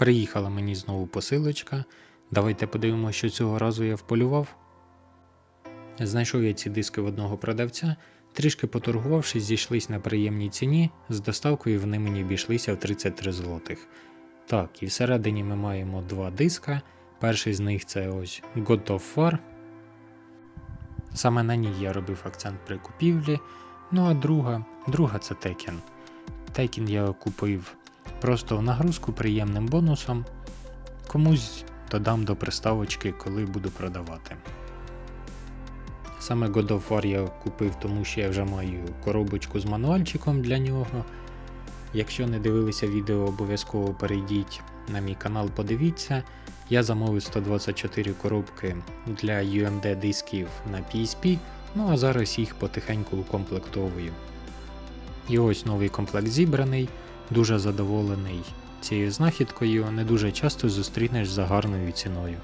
Приїхала мені знову посилочка. Давайте подивимося, що цього разу я вполював. Знайшов я ці диски в одного продавця, трішки поторгувавшись, зійшлись на приємній ціні, з доставкою вони мені обійшлися в 33 злотих. Так, і всередині ми маємо два диска. Перший з них це ось God of War. Саме на ній я робив акцент при купівлі. Ну а друга, друга це Tekken. Tekken я купив просто в нагрузку приємним бонусом. Комусь додам до приставочки, коли буду продавати. Саме God of War я купив, тому що я вже маю коробочку з мануальчиком для нього. Якщо не дивилися відео, обов'язково перейдіть на мій канал, подивіться. Я замовив 124 коробки для UMD дисків на PSP, ну а зараз їх потихеньку укомплектовую. І ось новий комплект зібраний, дуже задоволений цією знахідкою, не дуже часто зустрінеш за гарною ціною.